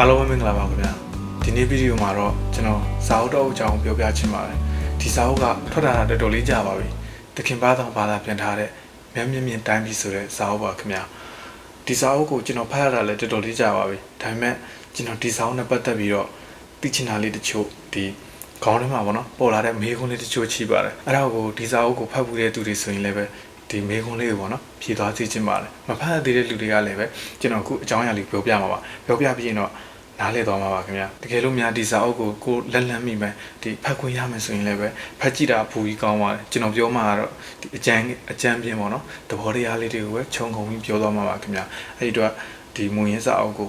အားလုံးပဲမင်္ဂလာပါခင်ဗျာဒီနေ့ဗီဒီယိုမှာတော့ကျွန်တော်ဇာအုပ်တော့အကြောင်းပြောပြချင်ပါတယ်ဒီဇာအုပ်ကထွက်လာတာတော်တော်လေးကြာပါပြီတခင်ပါတော်ဘာသာပြန်ထားတဲ့မြတ်မြင့်မြင့်တိုင်းပြီဆိုတဲ့ဇာအုပ်ပါခင်ဗျာဒီဇာအုပ်ကိုကျွန်တော်ဖတ်ရတာလည်းတော်တော်လေးကြာပါပြီဒါပေမဲ့ကျွန်တော်ဒီဇာအုပ်နဲ့ပတ်သက်ပြီးတော့သိချင်တာလေးတချို့ဒီခေါင်းထဲမှာပေါ့နော်ပေါ်လာတဲ့မေးခွန်းလေးတချို့ရှိပါတယ်အဲ့ဒါကိုဒီဇာအုပ်ကိုဖတ်ဖို့တဲ့သူတွေဆိုရင်လည်းပဲ ဒီမေးခွန်းလေးကိုပေါ့နော်ဖြေသွားသိချင်ပါတယ်မဖတ်ရသေးတဲ့လူတွေကလည်းပဲကျွန်တော်အခုအကြောင်းအရာလေးပြောပြမှာပါပြောပြပြီးရင်တော့နားလည်သွားမှာပါခင်ဗျာတကယ်လို့များဒီစာအုပ်ကိုကိုလက်လန်းမိမယ်ဒီဖတ်ခွင့်ရမယ်ဆိုရင်လည်းပဲဖတ်ကြည့်တာပူကြီးကောင်းပါတယ်ကျွန်တော်ပြောမှာကတော့ဒီအကြံအကြံပြင်းပေါ့နော်သဘောတရားလေးတွေကိုပဲခြုံငုံပြီးပြောသွားမှာပါခင်ဗျာအဲ့ဒီတော့ဒီမူရင်းစာအုပ်ကို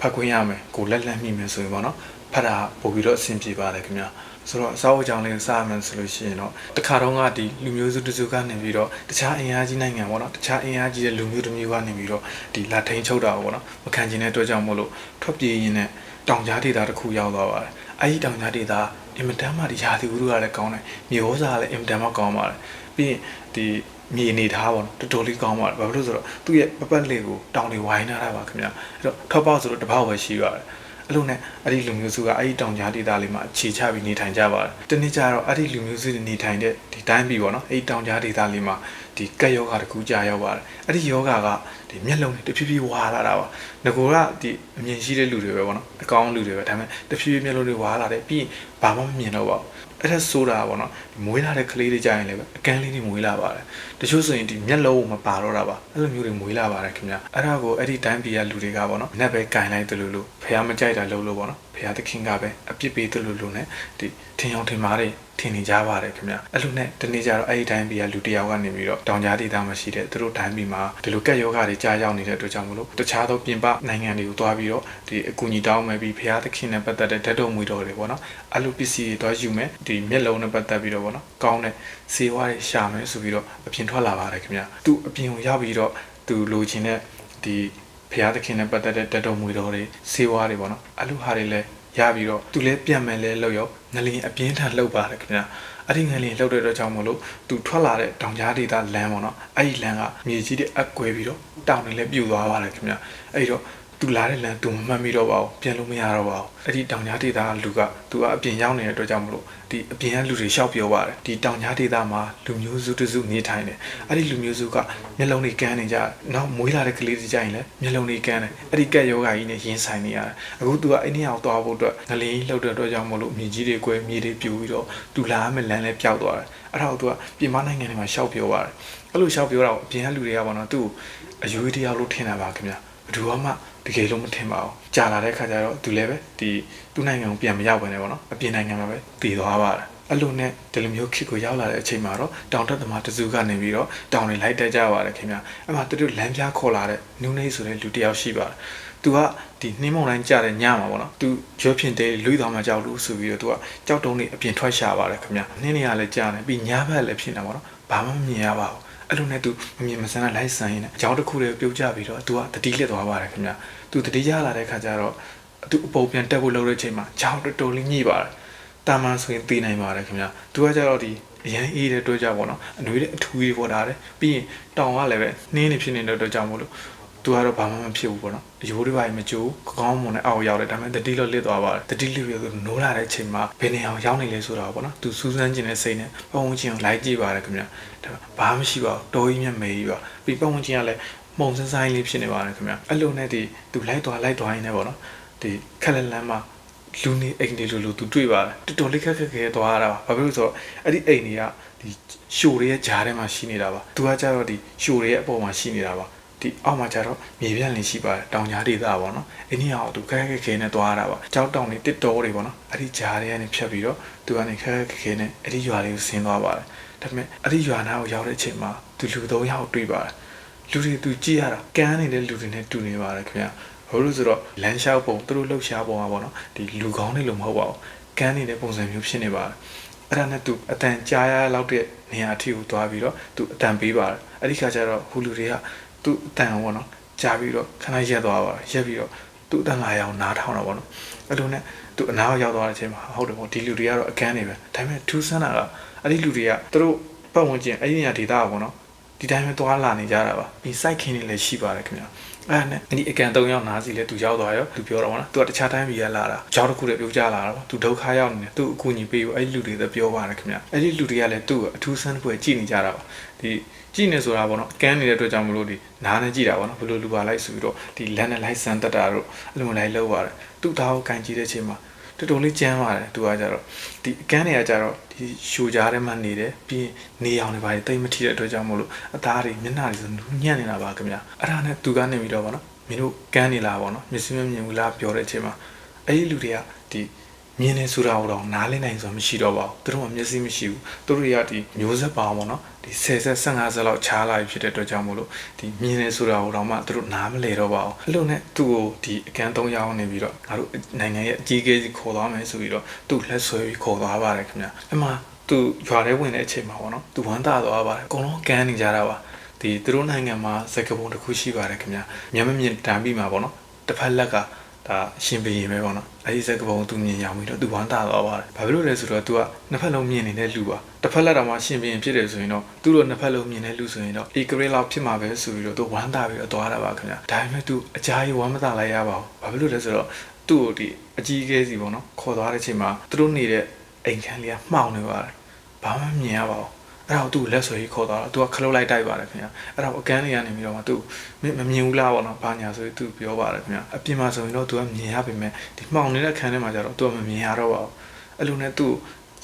ဖတ်ခွင့်ရမယ်ကိုလက်လန်းမိမယ်ဆိုရင်ပေါ့နော်ဖတ်တာပို့ပြီးတော့အဆင်ပြေပါတယ်ခင်ဗျာ ဆိုတော့အစာအုပ်ကြောင့်လေးကိုစရမယ်ဆိုလို့ရှိရင်တော့တခါတော့ကဒီလူမျိုးစုတစုကနေပြီးတော့တခြားအင်အားကြီးနိုင်ငံပေါ့နော်တခြားအင်အားကြီးတဲ့လူမျိုးတစ်မျိုးကနေပြီးတော့ဒီလာထိန်ချုပ်တာပေါ့နော်မခံကျင်တဲ့အတွက်ကြောင့်မို့လို့ထွက်ပြေးရင်းနဲ့တောင်ကြားဒေသတစ်ခုရောက်သွားပါတယ်အဲဒီတောင်ကြားဒေသအင်မတန်မှဒီရာသီဥတုကလည်းကောင်းတယ်မြေဩဇာကလည်းအင်မတန်မှကောင်းပါတယ်ပြီးရင်ဒီမြေအနေထားပေါ့နော်တော်တော်လေးကောင်းပါတယ်ဘာဖြစ်လို့ဆိုတော့သူ့ရဲ့ပပတ်လေးကိုတောင်တွေဝိုင်းထားတာပါခင်ဗျာအဲ့တော့ထွက်ပေါက်ဆိုတော့တစ်ပေါက်ပဲရှိပါတယ် အဲ့လိုနဲ့အဲ့ဒီလူမျိုးစုကအဲ့ဒီတောင်ကြားဒေသလေးမှာအခြေချပြီးနေထိုင်ကြပါတယ်။တနေ့ကျတော့အဲ့ဒီလူမျိုးစုတွေနေထိုင်တဲ့ဒီတိုင်းပြည်ပေါ့နော်။အဲ့ဒီတောင်ကြားဒေသလေးမှာဒီကက်ယောဂါတစ်ခုကြာရောက်ပါတယ်။အဲ့ဒီယောဂါကဒီမျက်လုံးတွေတဖြည်းဖြည်းဝါလာတာပါ။ငကိုကဒီအမြင်ရှိတဲ့လူတွေပဲပေါ့နော်။အကောင်းလူတွေပဲဒါပေမဲ့တဖြည်းဖြည်းမျက်လုံးတွေဝါလာတယ်ပြီးရင်ဘာမှမမြင်တော့ပါဘူး။အဲ့ဒါဆိုတာပေါ့နော်ဒီ မွေးလာတဲ့ကလေးတွေကြာရင်လည်းပဲအကန်းလေးတွေမွေးလာပါတယ်တချို့ဆိုရင်ဒီမျက်လုံးကိုမပါတော့တာပါအဲ့လိုမျိုးတွေမွေးလာပါတယ်ခင်ဗျအဲ့ဒါကိုအဲ့ဒီတိုင်းပြည်ကလူတွေကပေါ့နော်နဲ့ပဲကင်လိုက်တယ်လို့လို့ဖះမကြိုက်တာလို့လို့ပေါ့နော်ဖះသခင်ကပဲအပြစ်ပေးတယ်လို့လို့ ਨੇ ဒီထင်အောင်ထင်မှားတွေထင်နေကြပါတယ်ခင်ဗျအဲ့လိုနဲ့တနေ့ကျတော့အဲ့ဒီတိုင်းပြည်ကလူတယောက်ကနေပြီးတော့တောင်ကြားဒေသမှာရှိတဲ့သူတို့တိုင်းပြည်မှာဒီလိုကက်ယောဂါတွေကြားရောက်နေတဲ့အတွက်ကြောင့်မလို့တခြားသောပြင်ပနိုင်ငံတွေကိုတွားပြီးတော့ဒီအကူအညီတောင်းမယ်ပြီးဖះသခင်နဲ့ပတ်သက်တဲ့ဓာတ်တော်မွေတော်တွေပေါ့နော်အဲ့လိုပစ္စည်းတွေတွားယူမယ်ဒီမျက်လုံးနဲ့ပတ်သက်ပြီးတော့ပေါ့နော်ကောင်းတဲ့စေဝါတွေရှာမယ်ဆိုပြီးတော့အပြင်ထွက်လာပါတယ်ခင်ဗျသူအပြင်ကိုရောက်ပြီးတော့သူလိုချင်တဲ့ဒီဖះသခင်နဲ့ပတ်သက်တဲ့ဓာတ်တော်မွေတော်တွေစေဝါတွေပေါ့နော်အဲ့လိုဟာတွေလည်းရပြီးတော့သူလည်းပြန်မယ်လဲလောက်ရောက်ငလင်အပြင်းထန်လှုပ်ပါတယ်ခင်ဗျာအဲ့ဒီငလင်လှုပ်တဲ့အတွက်ကြောင့်မလို့သူထွက်လာတဲ့တောင်ကြားဒေသလမ်းပေါ့နော်အဲ့ဒီလမ်းကမြေကြီးတွေအကွဲပြီးတော့တောင်တွေလည်းပြိုသွားပါတယ်ခင်ဗျာအဲ့ဒီတော့ သူလာတဲ့လမ်းသူမမှတ်မိတော့ပါဘူးပြန်လို့မရတော့ပါဘူးအဲ့ဒီတောင်ကြားဒေသကလူကသူကအပြင်ရောက်နေတဲ့အတွက်ကြောင့်မလို့ဒီအပြင်ကလူတွေရှောက်ပြောပါတယ်ဒီတောင်ကြားဒေသမှာလူမျိုးစုတစုနေထိုင်တယ်အဲ့ဒီလူမျိုးစုကမျက်လုံးတွေကန်းနေကြတယ်နောက်မွေးလာတဲ့ကလေးတွေကြရင်လည်းမျက်လုံးတွေကန်းတယ်အဲ့ဒီကက်ယောဂါကြီးနဲ့ရင်ဆိုင်နေရတယ်အခုသူကအဲ့ဒီအောင်သွားဖို့အတွက်ငလင်းလှုပ်တဲ့အတွက်ကြောင့်မလို့မြေကြီးတွေကွဲမြေတွေပြိုပြီးတော့သူလာရမယ့်လမ်းလည်းပျောက်သွားတယ်အဲ့ဒါကိုသူကပြင်မနိုင်ငံတွေမှာရှောက်ပြောပါတယ်အဲ့လိုရှောက်ပြောတာကိုအပြင်ကလူတွေကပေါ့နော်သူ့ကိုအယူတယောက်လို့ထင်တာပါခင်ဗျာဘယ်သူမှ တကယ်လို့မထင်ပါဘူးကြာလာတဲ့ခါကျတော့သူလည်းပဲဒီသူ့နိုင်ငံကိုပြန်မရောက်ဘဲနဲ့ပေါ့နော်အပြင်နိုင်ငံမှာပဲတည်သွားပါတယ်အဲ့လိုနဲ့ဒီလိုမျိုးခစ်ကိုရောက်လာတဲ့အချိန်မှာတော့တောင်တက်သမားတစုကနေပြီးတော့တောင်တွေလိုက်တက်ကြပါတယ်ခင်ဗျာအဲ့မှာသူတို့လမ်းပြားခေါ်လာတဲ့နူးနေဆိုတဲ့လူတစ်ယောက်ရှိပါတယ်သူကဒီနှင်းမုံတိုင်းကြတဲ့ညမှာပေါ့နော်သူရွက်ဖြင်တဲလွိသွားမှကြောက်လို့ဆိုပြီးတော့သူကကြောက်တုံးနေအပြင်ထွက်ရှာပါတယ်ခင်ဗျာနှင်းနေရလဲကြားတယ်ပြီးညဘက်လည်းဖြစ်နေပါတော့ဘာမှမမြင်ရပါဘူး အဲ့လိုနဲ့သူမမြင်မစမ်းလိုက်ဆန်ရင်းနဲ့အကြောင်းတစ်ခုတည်းပြုတ်ကြပြီးတော့သူကတတိလက်သွားပါတယ်ခင်ဗျာသူတတိရလာတဲ့ခါကျတော့သူအပေါ်ပြန်တက်ဖို့လုပ်တဲ့အချိန်မှာကြောင်တော်တော်လေးညှိပါတယ်တာမန်ဆိုရင်သိနိုင်ပါတယ်ခင်ဗျာသူကကျတော့ဒီအရန်အေးတဲ့အတွက်ကြောင့်ပေါ့နော်အနှွေးတဲ့အထူးကြီးပေါ်တာတယ်ပြီးရင်တောင်ကလည်းပဲနှင်းနေဖြစ်နေတဲ့အတွက်ကြောင့်မို့လို့ သူကတော့ဘာမှမဖြစ်ဘူးပေါ့နော်အယိုးတွေပါမကြိုးကောင်းမွန်နဲ့အောက်ရောက်တယ်ဒါပေမဲ့တတိလို့လစ်သွားပါတယ်တတိလို့ရဆိုနိုးလာတဲ့အချိန်မှာဘယ်နေအောင်ရောက်နေလဲဆိုတာပေါ့နော်သူစူးစမ်းခြင်းနဲ့စိတ်နဲ့ပတ်ဝန်းကျင်ကိုလိုက်ကြည့်ပါတယ်ခင်ဗျာဒါဘာမှမရှိပါဘူးတော်ကြီးမြတ်မေကြီးပါပြီးပတ်ဝန်းကျင်ကလည်းမှုံစမ်းဆိုင်လေးဖြစ်နေပါတယ်ခင်ဗျာအဲ့လိုနဲ့ဒီသူလိုက်သွားလိုက်သွားရင်းနဲ့ပေါ့နော်ဒီခက်လက်လန်းမှာလူနေအိမ်တွေလိုလိုသူတွေ့ပါတယ်တော်တော်လေးခက်ခက်ခဲခဲသွားရတာပါဘာဖြစ်လို့ဆိုတော့အဲ့ဒီအိမ်တွေကဒီရှိုတွေရဲ့ဂျားထဲမှာရှိနေတာပါသူကကြတော့ဒီရှိုတွေရဲ့အပေါ်မှာရှိနေတာပါ ဒီအောက်မှာကျတော့မြေပြန့်လင်းရှိပါတယ်တောင်ကြားဒေသပေါ့နော်အင်းကြီးအောင်သူခက်ခက်ခဲခဲနဲ့သွားရတာပါကြောက်တောင်တွေတစ်တော်တွေပေါ့နော်အဲ့ဒီဂျားတွေကနေဖြတ်ပြီးတော့သူကနေခက်ခက်ခဲခဲနဲ့အဲ့ဒီရွာလေးကိုဆင်းသွားပါတယ်ဒါပေမဲ့အဲ့ဒီရွာနာကိုရောက်တဲ့အချိန်မှာသူလူသုံးယောက်တွေ့ပါတယ်လူတွေသူကြည့်ရတာကန်းနေတဲ့လူတွေနဲ့တူနေပါတယ်ခင်ဗျာဘာလို့လဲဆိုတော့လမ်းလျှောက်ပုံသူတို့လှုပ်ရှားပုံอ่ะပေါ့နော်ဒီလူကောင်းတွေလို့မဟုတ်ပါဘူးကန်းနေတဲ့ပုံစံမျိုးဖြစ်နေပါတယ်အဲ့ဒါနဲ့သူအတန်ကြားရလောက်တဲ့နေရာအထိကိုသွားပြီးတော့သူအတန်ပေးပါတယ်အဲ့ဒီခါကျတော့ဟူလူတွေက သူ့အတန်ပေါ့နော်ကြားပြီးတော့ခဏရက်သွားပါတယ်ရက်ပြီးတော့သူ့အတန်လာရအောင်နားထောင်တော့ပေါ့နော်အဲ့လိုနဲ့သူအနားရောက်သွားတဲ့အချိန်မှာဟုတ်တယ်ပေါ့ဒီလူတွေကတော့အကန်းနေပဲဒါပေမဲ့ထူးဆန်းတာကအဲ့ဒီလူတွေကသူတို့ပတ်ဝန်းကျင်အဲ့ဒီနေရာဒေသကပေါ့နော် ဒီတိုင်းပဲသွားလာနေကြတာပါဒီ site ခင်းတွေလည်းရှိပါတယ်ခင်ဗျာအဲ့ဒါနဲ့ဒီအကန်၃ယောက်နားစီလဲသူရောက်သွားရောသူပြောတော့ဗောနော်သူကတခြားတိုင်းပြည်ကလာတာကြောက်တစ်ခုတည်းပြုတ်ကြလာတာဗောသူဒုက္ခရောက်နေတယ်သူအကူအညီပေးဖို့အဲ့ဒီလူတွေလည်းပြောပါတယ်ခင်ဗျအဲ့ဒီလူတွေကလည်းသူ့ကိုအထူးဆန်းဖွယ်ကြည့်နေကြတာပါဒီကြည့်နေဆိုတာဗောနော်ကန်းနေတဲ့အတွက်ကြောင့်မလို့ဒီနားနဲ့ကြည့်တာဗောနော်ဘယ်လိုလူပါလိုက်ဆိုပြီးတော့ဒီလက်နဲ့လိုက်ဆန်းတက်တာတို့အဲ့လိုလိုက်လောက်ပါတယ်သူ့သားကိုကန်ကြည့်တဲ့အချိန်မှာ တော်တော်လေးကြမ်းပါတယ်သူကကြတော့ဒီအကန်းတွေကကြတော့ဒီရှူကြားထဲမှာနေတယ်ပြီးရင်နေအောင်တွေပါတယ်တိတ်မထီတဲ့အတွက်ကြောင့်မို့လို့အသားတွေမျက်နှာတွေဆိုနူးညံ့နေတာပါခင်ဗျအဲ့ဒါနဲ့သူကနေပြီးတော့ဗောနော်မင်းတို့ကန်းနေလားဗောနော်မျက်စိမမြင်ဘူးလားပြောတဲ့အချိန်မှာအဲ့ဒီလူတွေကဒီ မြင်နေဆိုတာကိုတော့နားလည်နိုင်ဆိုတာမရှိတော့ပါဘူးသူတို့ကမျက်စိမရှိဘူးသူတို့တွေကဒီမျိုးဆက်ပါအောင်ဗောနော်ဒီ10ဆက်15ဆက်လောက်ခြားလာပြီဖြစ်တဲ့အတွက်ကြောင့်မို့လို့ဒီမြင်နေဆိုတာကိုတော့မှသူတို့နားမလဲတော့ပါဘူးအဲ့လိုနဲ့သူ့ကိုဒီအကန်း၃ရောက်နေပြီးတော့ငါတို့နိုင်ငံရဲ့အကြီးအကဲကြီးခေါ်သွားမယ်ဆိုပြီးတော့သူ့လက်ဆွဲပြီးခေါ်သွားပါတယ်ခင်ဗျအဲ့မှာသူရွာထဲဝင်တဲ့အချိန်မှာဗောနော်သူဝမ်းသာသွားပါတယ်အကုန်လုံးကန်းနေကြတာပါဒီသူတို့နိုင်ငံမှာစကပုံတစ်ခုရှိပါတယ်ခင်ဗျမျက်မမြင်တမ်းပြီးမှာဗောနော်တစ်ဖက်လက်ကဒါရှင်ဘရင်ပဲပေါ့နော် အဲဒီဇက်ကပုံသူမြင်ရောင်ပြီးတော့သူဝမ်းသာသွားပါတယ်ဘာဖြစ်လို့လဲဆိုတော့သူကနှစ်ဖက်လုံးမြင်နေတဲ့လူပါတစ်ဖက်လက်တော်မှာရှင်ပြင်ဖြစ်တယ်ဆိုရင်တော့သူတို့နှစ်ဖက်လုံးမြင်တဲ့လူဆိုရင်တော့ဧကရေလောက်ဖြစ်မှာပဲဆိုပြီးတော့သူဝမ်းသာပြီးတော့သွားတာပါခင်ဗျာဒါပေမဲ့သူအကြ ాయి ဝမ်းမသာလိုက်ရပါဘူးဘာဖြစ်လို့လဲဆိုတော့သူ့ကိုဒီအကြီးအကဲစီပေါ့နော်ခေါ်သွားတဲ့ချိန်မှာသူတို့နေတဲ့အိမ်ခန်းလေးကမှောင်နေပါတယ်ဘာမှမမြင်ရပါဘူး အဲ့တော့သူ့လက်ဆွဲကြီးခေါ်သွားတော့သူကခလုတ်လိုက်တိုက်ပါတယ်ခင်ဗျအဲ့တော့အကန်းလေးကနေပြီးတော့မှသူမမမြင်ဘူးလားပေါ့နော်ဘာညာဆိုပြီးသူပြောပါတယ်ခင်ဗျအပြင်မှာဆိုရင်တော့သူကမြင်ရပေမဲ့ဒီမှောင်နေတဲ့ခန်းထဲမှာကျတော့သူကမမြင်ရတော့ပါဘူးအဲ့လိုနဲ့သူ့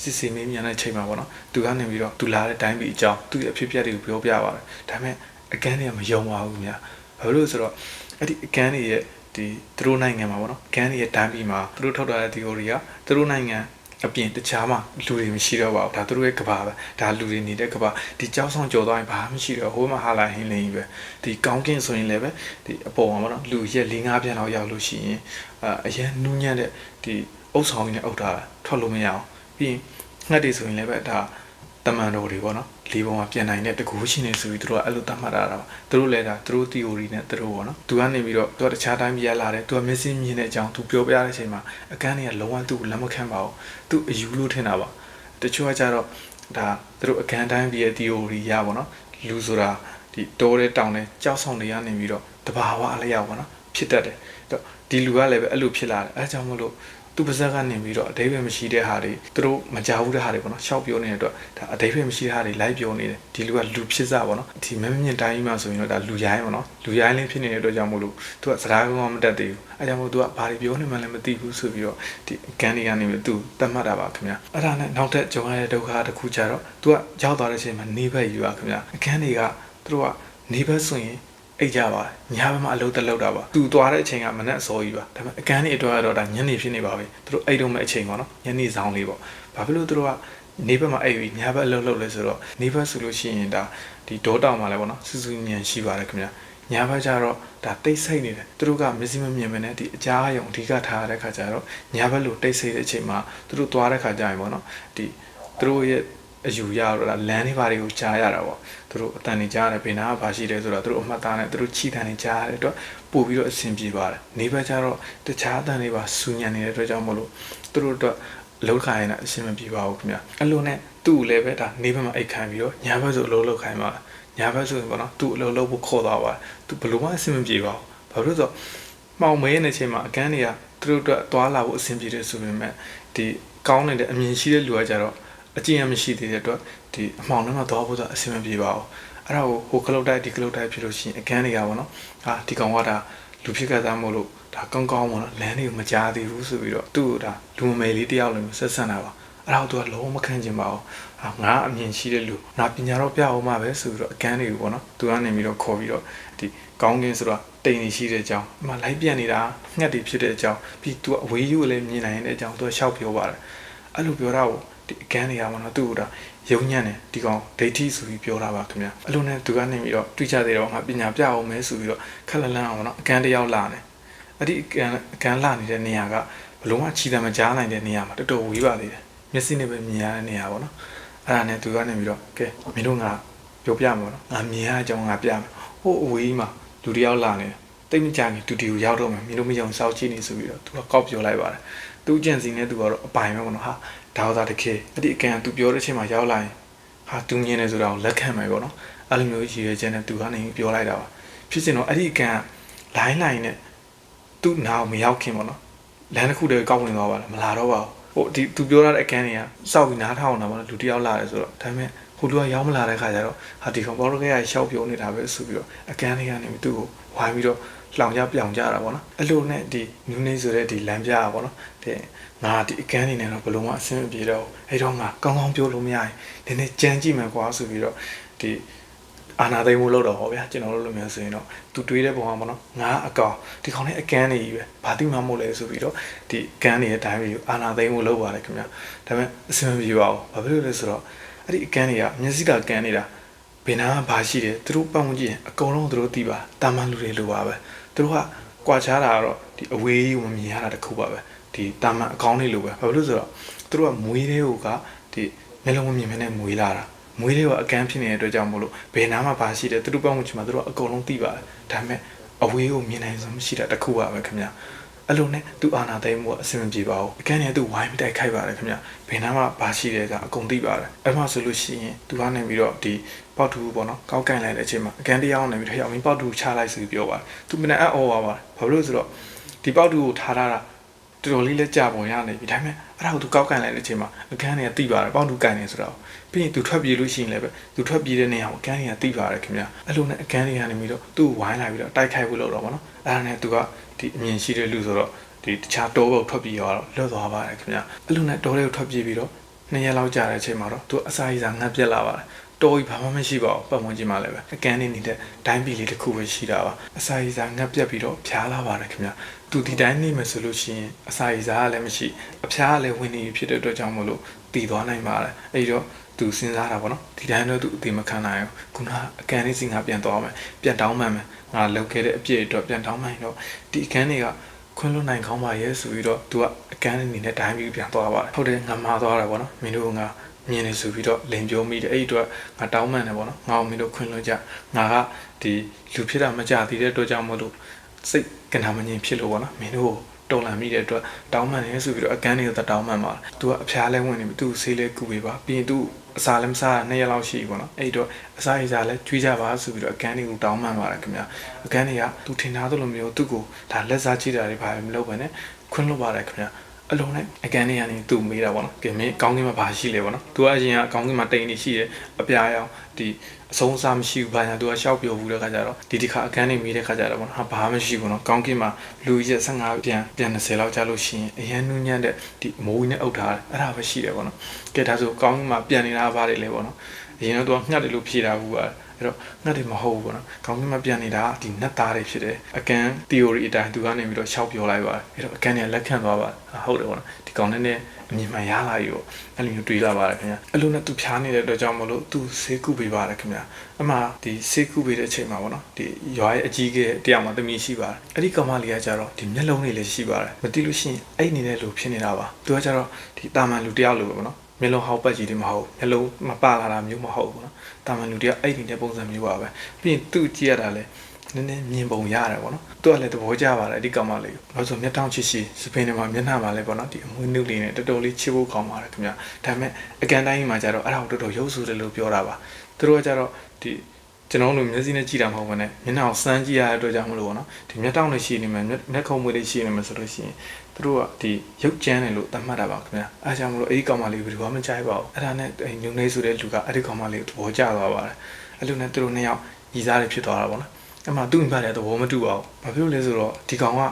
စစ်စစ်မေးမြန်းတဲ့ချိန်မှာပေါ့နော်သူကနေပြီးတော့သူလာတဲ့တိုင်းပြည်အကြောင်းသူ့ရဲ့အဖြစ်အပျက်တွေကိုပြောပြပါတယ်ဒါပေမဲ့အကန်းတွေကမယုံပါဘူးခင်ဗျဘာလို့လဲဆိုတော့အဲ့ဒီအကန်းတွေရဲ့ဒီသူတို့နိုင်ငံမှာပေါ့နော်ကန်းတွေရဲ့တိုင်းပြည်မှာသူတို့ထုတ်ထားတဲ့ theory ကသူတို့နိုင်ငံ အပြင်တခြားမှာလူတွေမရှိတော့ပါဘူးဒါသူတို့ရဲ့ကဘာပဲဒါလူတွေနေတဲ့ကဘာဒီကြောက်ဆောင်ကြော်သွားရင်ဘာမှမရှိတော့ဟိုမှာဟာလာဟင်းလင်းကြီးပဲဒီကောင်းကင်ဆိုရင်လည်းပဲဒီအပေါ်မှာပေါ့နော်လူရက်၄၅ပြန်လောက်ရောက်လို့ရှိရင်အာအရင်နူးညံ့တဲ့ဒီအုပ်ဆောင်ကြီးနဲ့အုပ်ထားတာထွက်လို့မရအောင်ပြီးရင်ငှက်တွေဆိုရင်လည်းပဲဒါ တမန်တော်တွေပေါ့နော်လေးပုံမှာပြန်နိုင်တဲ့တကူရှင်နေဆိုပြီးသူတို့ကအဲ့လိုသတ်မှတ်တာပါသူတို့လည်းဒါသူတို့ theory နဲ့သူတို့ပေါ့နော်သူကနေပြီးတော့သူကတခြားတိုင်းပြည်ရလာတယ်သူကမျက်စိမြင်တဲ့အကြောင်းသူပြောပြတဲ့အချိန်မှာအကန်းတွေကလုံးဝသူ့ကိုလက်မခံပါဘူးသူအယူလို့ထင်တာပါတချို့ကကြတော့ဒါသူတို့အကန်းတိုင်းပြည်ရဲ့ theory ရပါတော့လူဆိုတာဒီတိုးတဲ့တောင်တဲ့ကြောက်ဆောင်တွေကနေပြီးတော့တဘာဝအလျောက်ပေါ့နော်ဖြစ်တတ်တယ်တော့ဒီလူကလည်းပဲအဲ့လိုဖြစ်လာတယ်အဲဒါကြောင့်မလို့ သူပါဇက်ကနေပြီးတော့အတိတ်ပဲမရှိတဲ့ဟာတွေသူတို့မကြောက်ဘူးတဲ့ဟာတွေပေါ့နော်ရှောက်ပြောနေတဲ့အတွက်ဒါအတိတ်ပဲမရှိတဲ့ဟာတွေလိုက်ပြောနေတယ်ဒီလူကလူဖြစ်စားပေါ့နော်ဒီမမြင့်တိုင်းကြီးမှဆိုရင်တော့ဒါလူရိုင်းပေါ့နော်လူရိုင်းလေးဖြစ်နေတဲ့အတွက်ကြောင့်မို့လို့သူကစကားကောင်းမတတ်သေးဘူးအဲကြောင့်မို့သူကဘာတွေပြောနေမှလည်းမသိဘူးဆိုပြီးတော့ဒီကန်ဒီကနေပြီးသူတတ်မှတ်တာပါခင်ဗျအဲ့ဒါနဲ့နောက်ထပ်ကြုံရတဲ့ဒုက္ခတစ်ခုကြတော့သူကရောက်သွားတဲ့အချိန်မှာနေဘက်ယူရခင်ဗျအခန်းတွေကသူတို့ကနေဘက်ဆိုရင် အိတ်ကြပါတယ်ညဘက်မှာအလုပ်တက်လောက်တာပါသူသွားတဲ့အချိန်ကမနက်အစောကြီးပါဒါပေမဲ့အကန်းတွေအတွက်ကတော့ဒါညနေဖြစ်နေပါပြီသူတို့အိတ်တော့မဲ့အချိန်ပေါ့နော်ညနေဆောင်လေးပေါ့ဘာဖြစ်လို့သူတို့ကနေဘက်မှာအိတ်ပြီးညဘက်အလုပ်လုပ်လဲဆိုတော့နေဘက်ဆိုလို့ရှိရင်ဒါဒီဒေါတောင်မှာလဲပေါ့နော်စူးစူးညံရှိပါတယ်ခင်ဗျာညဘက်ကျတော့ဒါတိတ်ဆိတ်နေတယ်သူတို့ကမျက်စိမမြင်မနဲ့ဒီအကြားအယုံအဓိကထားရတဲ့ခါကျတော့ညဘက်လိုတိတ်ဆိတ်တဲ့အချိန်မှာသူတို့သွားတဲ့ခါကျရင်ပေါ့နော်ဒီသူတို့ရဲ့ အယူရတော့လမ်းတွေဘာတွေကိုကြားရတာပေါ့သူတို့အတန်တွေကြားရတယ်ဘယ်နာကဘာရှိလဲဆိုတော့သူတို့အမှတ်သားနဲ့သူတို့ခြိတန်တွေကြားရတဲ့အတွက်ပို့ပြီးတော့အဆင်ပြေပါတယ်နေဘက်ကျတော့တခြားအတန်တွေပါစူညံနေတဲ့အတွက်ကြောင့်မလို့သူတို့အတွက်လောက်ခိုင်းတာအဆင်မပြေပါဘူးခင်ဗျအဲ့လိုနဲ့သူ့ကိုလည်းပဲဒါနေဘက်မှာအိတ်ခံပြီးတော့ညာဘက်ဆိုအလုပ်လုပ်ခိုင်းပါညာဘက်ဆိုရင်ပေါ့နော်သူ့အလုပ်လုပ်ဖို့ခေါ်သွားပါသူဘလို့မှအဆင်မပြေပါဘူးဘာလို့လဲဆိုတော့မှောင်မဲနေချိန်မှာအကန်းတွေကသူတို့အတွက်သွားလာဖို့အဆင်ပြေတယ်ဆိုပေမဲ့ဒီကောင်းနေတဲ့အမြင်ရှိတဲ့လူကကြတော့ အကျင့်ရမရှိသေးတဲ့အတွက်ဒီအမှောင်ထဲမှာသွားဖို့ဆိုအဆင်မပြေပါဘူးအဲ့ဒါကိုဟိုကလုတ်တိုက်ဒီကလုတ်တိုက်ဖြစ်လို့ရှိရင်အကန်းတွေကပေါ့နော်ဟာဒီကောင်ကဒါလူဖြစ်ကစားမို့လို့ဒါကောင်းကောင်းပေါ့နော်လမ်းတွေကိုမကြားသေးဘူးဆိုပြီးတော့သူ့ကိုဒါလူမမယ်လေးတယောက်လည်းဆက်ဆံတာပါအဲ့ဒါကိုသူကလုံးဝမခံချင်ပါဘူးဟာငါအမြင်ရှိတဲ့လူငါပညာတော့ပြအောင်မှာပဲဆိုပြီးတော့အကန်းတွေကိုပေါ့နော်သူကနေပြီးတော့ခေါ်ပြီးတော့ဒီကောင်းကင်းဆိုတော့တိမ်နေရှိတဲ့အကြောင်းအမှလိုက်ပြတ်နေတာငှက်တွေဖြစ်တဲ့အကြောင်းပြီးသူကအဝေးယူလည်းမြင်နိုင်တဲ့အကြောင်းသူကရှောက်ပြောပါတယ်အဲ့လိုပြောတာကို ဒီအကန်းတွေကပေါ့နော်သူ့ကိုဒါယုံညံ့တယ်ဒီကောင်ဒိဋ္ဌိဆိုပြီးပြောတာပါခင်ဗျာအဲ့လိုနဲ့သူကနေပြီးတော့တွေးကြသေးတော့ငါပညာပြအောင်မဲဆိုပြီးတော့ခက်လန့်လန့်အောင်ပေါ့နော်အကန်းတယောက်လာတယ်အဲ့ဒီအကန်းအကန်းလာနေတဲ့နေရာကဘလုံးဝခြိတံမကြားနိုင်တဲ့နေရာမှာတော်တော်ဝေးပါသေးတယ်မျက်စိနဲ့ပဲမြင်ရတဲ့နေရာပေါ့နော်အဲ့ဒါနဲ့သူကနေပြီးတော့ကဲမင်းတို့ငါပြောပြမှာပေါ့နော်ငါမြင်ရအကြောင်းငါပြမယ်ဟိုအဝေးမှာလူတယောက်လာနေတယ်တိတ်မကြခင်တူတီကိုရောက်တော့မယ်မင်းတို့မယုံစောက်ကြည့်နေဆိုပြီးတော့သူကကောက်ပြောလိုက်ပါတယ်သူကြံစီနေသူကတော့အပိုင်ပဲပေါ့နော်ဟာ ဒါတော့တကယ်အဲ့ဒီအကန်သူပြောတဲ့အချိန်မှာရောက်လာရင်ဟာသူမြင်နေဆိုတာကိုလက်ခံမယ်ပေါ့နော်အဲ့လိုမျိုးရည်ရွယ်ချက်နဲ့သူကနေပြောလိုက်တာပါဖြစ်စင်တော့အဲ့ဒီအကန်လိုင်းလိုင်းနဲ့သူ့နာကိုမရောက်ခင်ပေါ့နော်လမ်းတစ်ခုတည်းကောက်ဝင်သွားပါလားမလာတော့ပါဘူးဟိုဒီသူပြောရတဲ့အကန်းတွေကစောက်ပြီးနားထောင်နေတာပေါ့နော်လူတစ်ယောက်လာတယ်ဆိုတော့ဒါပေမဲ့ဟိုလူကရောက်မလာတဲ့ခါကျတော့ဟာဒီကောင်ဘောလုံးကရရှောက်ပြောနေတာပဲဆိုပြီးတော့အကန်းတွေကနေသူ့ကိုဝိုင်းပြီးတော့ လောင်ကြပြောင်ကြတာပေါ့နော်အဲ့လိုနဲ့ဒီနူးနေဆိုတဲ့ဒီလမ်းပြอ่ะပေါ့နော်တဲ့ငါဒီအကန်းနေနဲ့တော့ဘယ်လုံးမအဆင်မပြေတော့ဘူးအဲ့တော့ငါကောင်းကောင်းပြောလို့မရရင်နည်းနည်းကြမ်းကြည့်မယ်ကွာဆိုပြီးတော့ဒီအာနာသိမ်းမှုလောက်တော့ဟောဗျာကျွန်တော်တို့လိုမျိုးဆိုရင်တော့သူတွေးတဲ့ပုံကပေါ့နော်ငါအကောင်ဒီကောင်လေးအကန်းနေကြီးပဲဘာတိမှမဟုတ်လဲဆိုပြီးတော့ဒီအကန်းနေရဲ့အတိုင်းပြီးအာနာသိမ်းမှုလောက်ပါတယ်ခင်ဗျာဒါပေမဲ့အဆင်မပြေပါဘူးဘာဖြစ်လို့လဲဆိုတော့အဲ့ဒီအကန်းတွေကမျက်စိကကန်းနေတာဘယ်နာကဘာရှိတယ်သူတို့ပတ်ဝန်းကျင်အကုန်လုံးသူတို့သိပါတာမန်လူတွေလိုပါပဲ သူတို့ကကွာခြားတာကတော့ဒီအဝေးကြီးကိုမမြင်ရတာတခုပါပဲဒီတာမန်အကောင်းလေးလိုပဲဘာဖြစ်လို့ဆိုတော့သူတို့ကမွေးတဲ့ဟိုကဒီမျက်လုံးမမြင်မနဲ့မွေးလာတာမွေးလေးကအကန်းဖြစ်နေတဲ့အတွက်ကြောင့်မို့လို့ဘယ်နာမှဘာရှိတယ်သူတို့ပတ်ဝန်းကျင်မှာသူတို့အကုန်လုံးသိပါတယ်ဒါပေမဲ့အဝေးကိုမြင်နိုင်စွမ်းမရှိတာတခုပါပဲခင်ဗျာ အဲ့လိုနဲ့သူအာနာသိမ်းမှုကအဆင်မပြေပါဘူးအကန်းနဲ့သူဝိုင်းမတိုက်ခိုက်ပါတယ်ခင်ဗျာဘယ်နာမှဘာရှိတယ်ကအကုန်သိပါတယ်အဲ့မှဆိုလို့ရှိရင်သူကနေပြီးတော့ဒီပေါက်တူပေါ့နော်ကောက်ကင်လိုက်တဲ့အချိန်မှာအကန်းတရားကနေပြီးတော့ရောက်ပြီးပေါက်တူချလိုက်ဆိုပြီးပြောပါတယ်သူမနဲ့အံ့ဩပါပါတယ်ဘာလို့လဲဆိုတော့ဒီပေါက်တူကိုထားထားတာတော်တော်လေးလက်ကြပုံရနေပြီဒါပေမဲ့အဲ့ဒါကိုသူကောက်ကန်လိုက်တဲ့အချိန်မှာအခန်းတွေကတိပါတယ်ပေါက်တူကန်နေဆိုတော့ပြီးရင်သူထွက်ပြေးလို့ရှိရင်လည်းပဲသူထွက်ပြေးတဲ့နေရာကိုအခန်းတွေကတိပါတယ်ခင်ဗျအဲ့လိုနဲ့အခန်းတွေကနေပြီးတော့သူ့ကိုဝိုင်းလာပြီးတော့တိုက်ခိုက်ဖို့လုပ်တော့ဗောနော်အဲ့ဒါနဲ့သူက ဒီအမြင်ရှိတဲ့လူဆိုတော့ဒီတခြားတောဘက်ထွက်ပြေးရောတော့လွတ်သွားပါတယ်ခင်ဗျအဲ့လိုနဲ့တောတွေကိုထွက်ပြေးပြီးတော့နှစ်ရက်လောက်ကြာတဲ့အချိန်မှာတော့သူအစာရည်စာငတ်ပြက်လာပါတယ်တော်ကြီးဘာမှမရှိပါဘူးပတ်ဝန်းကျင်မှာလည်းပဲအကန်းနေနေတဲ့ဒိုင်းပီလေးတစ်ခုပဲရှိတာပါအစာရည်စာငတ်ပြက်ပြီးတော့ဖြားလာပါတယ်ခင်ဗျာသူဒီတိုင်းနေမယ်ဆိုလို့ရှိရင်အစာရည်စာကလည်းမရှိအဖြားကလည်းဝင်နေပြီဖြစ်တဲ့အတွက်ကြောင့်မလို့တည်သွားနိုင်ပါတယ်အဲ့ဒီတော့သူစဉ်းစားတာပေါ့နော်ဒီတိုင်းတော့သူအတိမခံနိုင်ဘူးခုနအကန်လေးစီငါပြန်သွားမယ်ပြန်တောင်းမှန်မယ် ငါလောက်ခဲ့တဲ့အပြည့်အတွက်ပြန်တောင်းမှန်တော့ဒီအခန်းတွေကခွင့်လွတ်နိုင်ကောင်းပါရဲ့ဆိုပြီးတော့သူကအကန်းအနေနဲ့တိုင်းပြီးပြန်သွားပါတယ်ဟုတ်တယ်ငါမှားသွားတာပေါ့နော်မင်းတို့ကငါမြင်နေဆိုပြီးတော့လင်ပြောမိတယ်အဲ့ဒီအတွက်ငါတောင်းမှန်တယ်ပေါ့နော်ငါ့ကိုမင်းတို့ခွင့်လွတ်ကြငါကဒီလူဖြစ်တာမကြသေးတဲ့အတွက်ကြောင့်မလို့စိတ်ကနာမငြိမ်ဖြစ်လို့ပေါ့နော်မင်းတို့ကိုတုံလန်မိတဲ့အတွက်တောင်းမှန်နေဆိုပြီးတော့အကန်းတွေကိုတောင်းမှန်ပါသူကအဖျားလဲဝင်နေပြီသူ့ဆေးလဲကူပေးပါပြီးရင်သူ အစာလည်းမစားနှစ်ရက်လောက်ရှိပြီပေါ့နော်အဲ့တော့အစာရည်စားလဲကျွေးကြပါဆိုပြီးတော့အကန်းတွေကိုတောင်းမှန်ပါတယ်ခင်ဗျာအကန်းတွေကသူထင်ထားသလိုမျိုးသူ့ကိုဒါလက်စားကြည့်တာတွေဘာမှမလုပ်ဘဲနဲ့ခွင့်လွတ်ပါတယ်ခင်ဗျာအလုံးနဲ့အကန်လေးကနေသူ့မေးတာပေါ့နော်ကဲမင်းကောင်းကင်မှာဘာရှိလဲပေါ့နော်သူကအရင်ကအကောင်းကင်မှာတိန်နေရှိတယ်အပြာရောင်ဒီ အဆုံးအစားမရှိဘူးဘာညာသူကရှောက်ပြောဘူးတဲ့ခါကျတော့ဒီဒီခါအကန်နေမေးတဲ့ခါကျတော့ပေါ့နော်ဟာဘာမှမရှိဘူးနော်ကောင်းကင်မှာလူကြီး15ပြန်ပြန်20လောက်ကြာလို့ရှိရင်အရန်နူးညံ့တဲ့ဒီမိုးကြီးနဲ့အုပ်ထားတယ်အဲ့ဒါပဲရှိတယ်ပေါ့နော်ကဲဒါဆိုကောင်းကင်မှာပြန်နေတာဘာတွေလဲပေါ့နော်အရင်တော့သူကငှက်တယ်လို့ဖြေတာဘူးပါ အဲ့တော့ငှက်တွေမဟုတ်ဘူးပေါ့နော်။ကောင်းကင်မှာပြန်နေတာဒီနတ်သားတွေဖြစ်တယ်။အကန် theory အတိုင်းသူကနေပြီးတော့ရှောက်ပြောလိုက်ပါတယ်။အဲ့တော့အကန်เนี่ยလက်ခံသွားပါတယ်။ဟုတ်တယ်ပေါ့နော်။ဒီကောင်နဲ့နဲ့အမြင်မှန်ရလာပြီပေါ့။အဲ့လိုမျိုးတွေးလာပါတယ်ခင်ဗျာ။အဲ့လိုနဲ့သူဖြားနေတဲ့အတွက်ကြောင့်မလို့သူဆေးကုပေးပါတယ်ခင်ဗျာ။အမှဒီဆေးကုပေးတဲ့အချိန်မှာပေါ့နော်။ဒီရွာရဲ့အကြီးကတရားမှာတမီရှိပါတယ်။အဲ့ဒီကောင်မလေးကကြတော့ဒီမျက်လုံးတွေလည်းရှိပါတယ်။မသိလို့ရှိရင်အဲ့နေတဲ့လူဖြစ်နေတာပါ။သူကကြတော့ဒီတာမန်လူတယောက်လိုပဲပေါ့နော်။ မျက်လုံးဟောက်ပတ်ကြီးတွေမဟုတ်မျက်လုံးမပလာတာမျိုးမဟုတ်ဘူးနော်တာမန်လူတွေကအဲ့ဒီတဲ့ပုံစံမျိုးပါပဲပြီးရင်သူ့ကြည့်ရတာလဲနည်းနည်းမြင်ပုံရတယ်ပေါ့နော်သူကလည်းသဘောကျပါတယ်အဲ့ဒီကောင်မလေးကိုဘာလို့ဆိုမျက်တောင်ချစ်ရှိစပင်းထဲမှာမျက်နှာမှာလဲပေါ့နော်ဒီအမွှေးနုလေးနဲ့တော်တော်လေးချစ်ဖို့ကောင်းပါတယ်ခင်ဗျာဒါပေမဲ့အကန်တိုင်းမှာကျတော့အဲ့ဒါကိုတော်တော်ရုပ်ဆူတယ်လို့ပြောတာပါသူတို့ကကျတော့ဒီကျွန်တော်တို့မျက်စိနဲ့ကြည့်တာမဟုတ်ဘဲနဲ့မျက်နှာကိုစမ်းကြည့်ရတဲ့အတွက်ကြောင့်မလို့ပေါ့နော်ဒီမျက်တောင်လေးရှိနေမယ်မျက်ခုံးမွေးလေးရှိနေမယ်ဆိုလို့ရှိရင် သူတို့ကဒီရုပ်ကြမ်းတယ်လို့သတ်မှတ်တာပါခင်ဗျာအားကြောင့်မလို့အဲ့ဒီကောင်မလေးကိုဘယ်သူမှမကြိုက်ပါဘူးအဲ့ဒါနဲ့ညုံနေဆိုတဲ့လူကအဲ့ဒီကောင်မလေးကိုသဘောကျသွားပါတယ်အဲ့လိုနဲ့သူတို့နှစ်ယောက်ညီစားတွေဖြစ်သွားတာပေါ့နော်အဲ့မှာသူ့မိဘတွေသဘောမတူပါဘူးဘာဖြစ်လို့လဲဆိုတော့ဒီကောင်က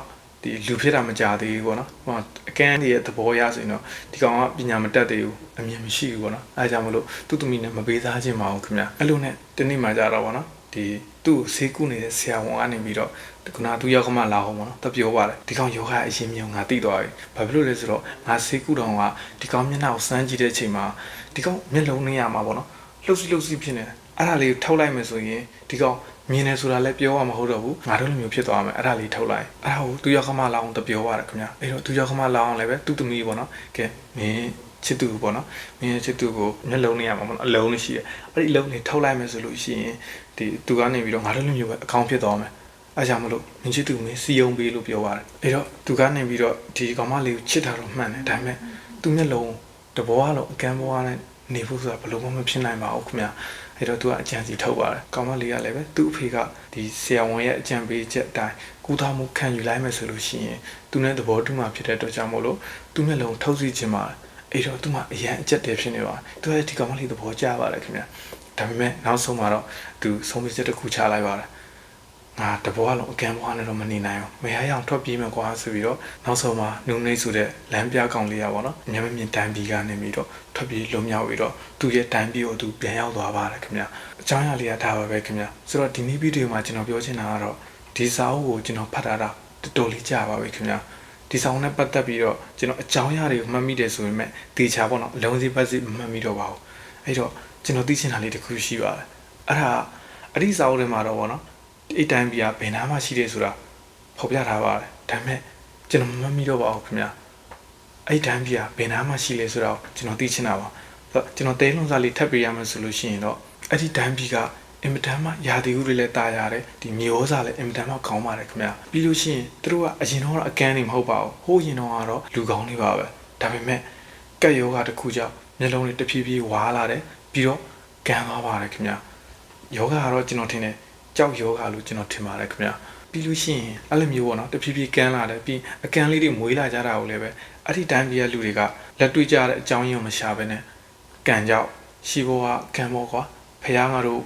ဒီလူဖြစ်တာမကြသေးဘူးပေါ့နော်ဟိုအကန်းတွေရဲ့သဘောရဆိုရင်တော့ဒီကောင်ကပညာမတတ်သေးဘူးအမြင်မရှိဘူးပေါ့နော်အဲဒါကြောင့်မလို့သူ့သမီးနဲ့မပေးသားခြင်းမအောင်ခင်ဗျာအဲ့လိုနဲ့တနေ့မှကြတော့ပေါ့နော်ဒီသူ့ဆေးကုနေတဲ့ဆရာဝန်ကနေပြီးတော့ ခုနသူရောက်ကမှလာအောင်ပေါ့နော်တပြောပါတယ်ဒီကောင်ယောဂအရင်မြောင်ငါတိသွားပြီဘာဖြစ်လို့လဲဆိုတော့ငါဆေးကုတော်ကဒီကောင်မျက်နှာကိုစမ်းကြည့်တဲ့အချိန်မှာဒီကောင်မျက်လုံးနဲ့ရမှာပေါ့နော်လှုပ်စီလှုပ်စီဖြစ်နေတယ်အဲ့ဒါလေးကိုထုတ်လိုက်မယ်ဆိုရင်ဒီကောင်မြင်နေဆိုတာလည်းပြောရမှာမဟုတ်တော့ဘူးငါတို့လိုမျိုးဖြစ်သွားမယ်အဲ့ဒါလေးထုတ်လိုက်အဲ့ဒါကိုသူရောက်ကမှလာအောင်တပြောရတယ်ခင်ဗျာအဲ့တော့သူရောက်ကမှလာအောင်လည်းပဲသူ့သမီးပေါ့နော်ကဲမင်းချစ်သူပေါ့နော်မင်းရဲ့ချစ်သူကိုမျက်လုံးနဲ့ရမှာပေါ့နော်အလုံးနဲ့ရှိတယ်အဲ့ဒီအလုံးနဲ့ထုတ်လိုက်မယ်ဆိုလို့ရှိရင်ဒီသူကနေပြီးတော့ငါတို့လိုမျိုးပဲအကောင့်ဖြစ်သွားမယ် အဲကြောင့်မလို့မင်းချစ်သူမင်းစီယုံပေးလို့ပြောပါတယ်အဲ့တော့သူကနေပြီးတော့ဒီကောင်မလေးကိုချစ်တာတော့မှန်တယ်ဒါပေမဲ့သူမျက်လုံးတဘောကတော့အကန်းဘောကနဲ့နေဖို့ဆိုတာဘယ်လိုမှမဖြစ်နိုင်ပါဘူးခင်ဗျာအဲ့တော့သူကအကြံစီထုတ်ပါတယ်ကောင်မလေးကလည်းပဲသူ့အဖေကဒီဆရာဝန်ရဲ့အကြံပေးချက်အတိုင်းကူသားမှုခံယူလိုက်မယ်ဆိုလို့ရှိရင်သူနဲ့သဘောတူမှဖြစ်တဲ့အတွက်ကြောင့်မို့လို့သူနဲ့လုံးထုတ်စီခြင်းပါအဲ့တော့သူမှအရန်အကျက်တည်းဖြစ်နေပါသူကဒီကောင်မလေးသဘောကျပါတယ်ခင်ဗျာဒါပေမဲ့နောက်ဆုံးမှာတော့သူဆုံးဖြတ်ချက်တစ်ခုချလိုက်ပါတယ် ငါတဘောလုံးအကံဘွားနဲ့တော့မနေနိုင်ဘူးမရရအောင်ထွက်ပြေးမယ်ကွာဆိုပြီးတော့နောက်ဆုံးမှာနုံနေဆိုတဲ့လမ်းပြကောင်လေးရပါတော့မျက်မမြင်တန်းပြီးကနေပြီးတော့ထွက်ပြေးလွန်မြောက်ပြီးတော့သူ့ရဲ့တန်းပြီးကိုသူပြန်ရောက်သွားပါတယ်ခင်ဗျာအကြောင်းအရာလေးကဒါပါပဲခင်ဗျာဆိုတော့ဒီနေ့ဗီဒီယိုမှာကျွန်တော်ပြောချင်တာကတော့ဒီစာအုပ်ကိုကျွန်တော်ဖတ်ထားတာတော်တော်လေးကြာပါပြီခင်ဗျာဒီစာအုပ်နဲ့ပတ်သက်ပြီးတော့ကျွန်တော်အကြောင်းအရာတွေကိုမှတ်မိတယ်ဆိုပေမဲ့တေချာပေါ့နော်အလုံးစီပတ်စီမမှတ်မိတော့ပါဘူးအဲ့တော့ကျွန်တော်သိချင်တာလေးတစ်ခုရှိပါတယ်အဲ့ဒါအဲ့ဒီစာအုပ်ထဲမှာတော့ပေါ့နော် အိတ်တိုင်းပြဘယ်နာမှရှိတယ်ဆိုတာဖော်ပြထားပါတယ်ဒါပေမဲ့ကျွန်တော်မမှတ်မိတော့ပါဘူးခင်ဗျာအဲ့ဒီတိုင်းပြဘယ်နာမှရှိလဲဆိုတော့ကျွန်တော်သိချင်တာပါအဲ့တော့ကျွန်တော်တဲလုံးစားလေးထပ်ပေးရမယ်ဆိုလို့ရှိရင်တော့အဲ့ဒီတိုင်းပြကအင်မတန်မှယာတီဟုတွေလည်းတာရတယ်ဒီမျိုးစားလည်းအင်မတန်မှကောင်းပါတယ်ခင်ဗျာပြီးလို့ရှိရင်သူတို့ကအရင်တော့အကန်းနေမဟုတ်ပါဘူးဟိုးရင်တော့ကတော့လူကောင်းနေပါပဲဒါပေမဲ့ကက်ယောဂတစ်ခုကြောင့်မျက်လုံးတွေတဖြည်းဖြည်းဝါလာတယ်ပြီးတော့ကန်သွားပါတယ်ခင်ဗျာယောဂကတော့ကျွန်တော်ထင်တယ် ကြောက်ယောဂလို့ကျွန်တော်ထင်ပါတယ်ခင်ဗျာပြီးလို့ရှိရင်အဲ့လိုမျိုးပေါ့နော်တဖြည်းဖြည်းကန်လာတယ်ပြီးအကန်လေးတွေမွေးလာကြတာကိုလည်းပဲအဲ့ဒီတိုင်းပြည်ကလူတွေကလက်တွေ့ကြတဲ့အကြောင်းရင်းကိုမရှာဘဲနဲ့ကန်ကြောက်ရှိဘောကကန်ဘောကွာဖះငါတို့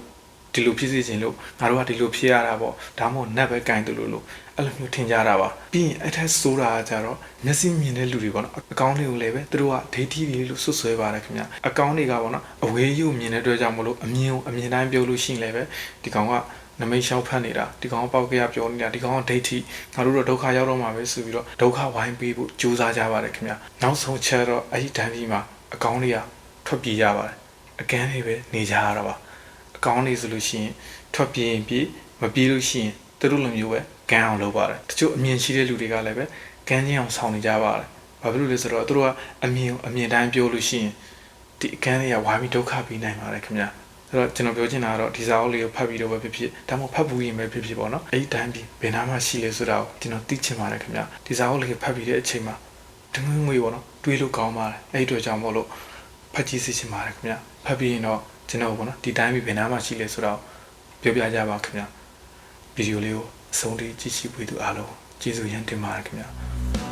ဒီလိုဖြစ်စေခြင်းလို့ငါတို့ကဒီလိုဖြစ်ရတာပေါ့ဒါမှမဟုတ်နတ်ပဲကင်တယ်လို့လို့အဲ့လိုမျိုးထင်ကြတာပါပြီးရင်အဲ့ထက်ဆိုးတာကကြတော့မျက်စိမြင်တဲ့လူတွေပေါ့နော်အကောင့်တွေကိုလည်းပဲသူတို့ကဒိဋ္ဌိတွေလို့ဆွဆွဲပါတယ်ခင်ဗျအကောင့်တွေကပေါ့နော်အဝေးယူမြင်တဲ့အတွက်ကြောင့်မလို့အမြင်ကိုအမြင်တိုင်းပြောလို့ရှိရင်လည်းပဲဒီကောင်က နမိတ်ရှောက်ဖတ်နေတာဒီကောင်ကပေါက်ကရပြောနေတာဒီကောင်ကဒိဋ္ဌိငါတို့တော့ဒုက္ခရောက်တော့မှာပဲဆိုပြီးတော့ဒုက္ခဝိုင်းပေးဖို့ကြိုးစားကြပါတယ်ခင်ဗျနောက်ဆုံးချက်တော့အဲ့ဒီတန်းကြီးမှာအကောင့်တွေကထွက်ပြေးကြပါတယ်အကန်းတွေပဲနေကြရတာပါအကောင်းနေဆိုလို့ရှိရင်ထွက်ပြေးရင်ပြေးမပြေးလို့ရှိရင်သူတို့လိုမျိုးပဲကန်းအောင်လုပ်ပါတယ်တချို့အမြင်ရှိတဲ့လူတွေကလည်းပဲကန်းချင်းအောင်ဆောင်နေကြပါတယ်ဘာဖြစ်လို့လဲဆိုတော့သူတို့ကအမြင်ကိုအမြင်တိုင်းပြောလို့ရှိရင်ဒီအကန်းတွေကဝိုင်းပြီးဒုက္ခပေးနိုင်ပါတယ်ခင်ဗျာ အဲ့တော့ကျွန်တော်ပြောချင်တာကတော့ဒီစာအုပ်လေးကိုဖတ်ပြီးတော့ပဲဖြစ်ဖြစ်ဒါမှမဟုတ်ဖတ်ဘူးရင်ပဲဖြစ်ဖြစ်ပေါ့နော်အဲ့ဒီတိုင်းပြီးဘယ်နာမှရှိလဲဆိုတာကိုကျွန်တော်သိချင်ပါတယ်ခင်ဗျာဒီစာအုပ်လေးကိုဖတ်ပြီးတဲ့အချိန်မှာတငွေငွေပေါ့နော်တွေးလို့ကောင်းပါတယ်အဲ့ဒီအတွက်ကြောင့်မို့လို့ဖတ်ကြည့်စီချင်ပါတယ်ခင်ဗျာဖတ်ပြီးရင်တော့ကျွန်တော်ပေါ့နော်ဒီတိုင်းပြီးဘယ်နာမှရှိလဲဆိုတော့ပြောပြကြပါခင်ဗျာဗီဒီယိုလေးကိုအဆုံးထိကြည့်ရှုပေးသူအားလုံးကျေးဇူးရမ်းတင်ပါတယ်ခင်ဗျာ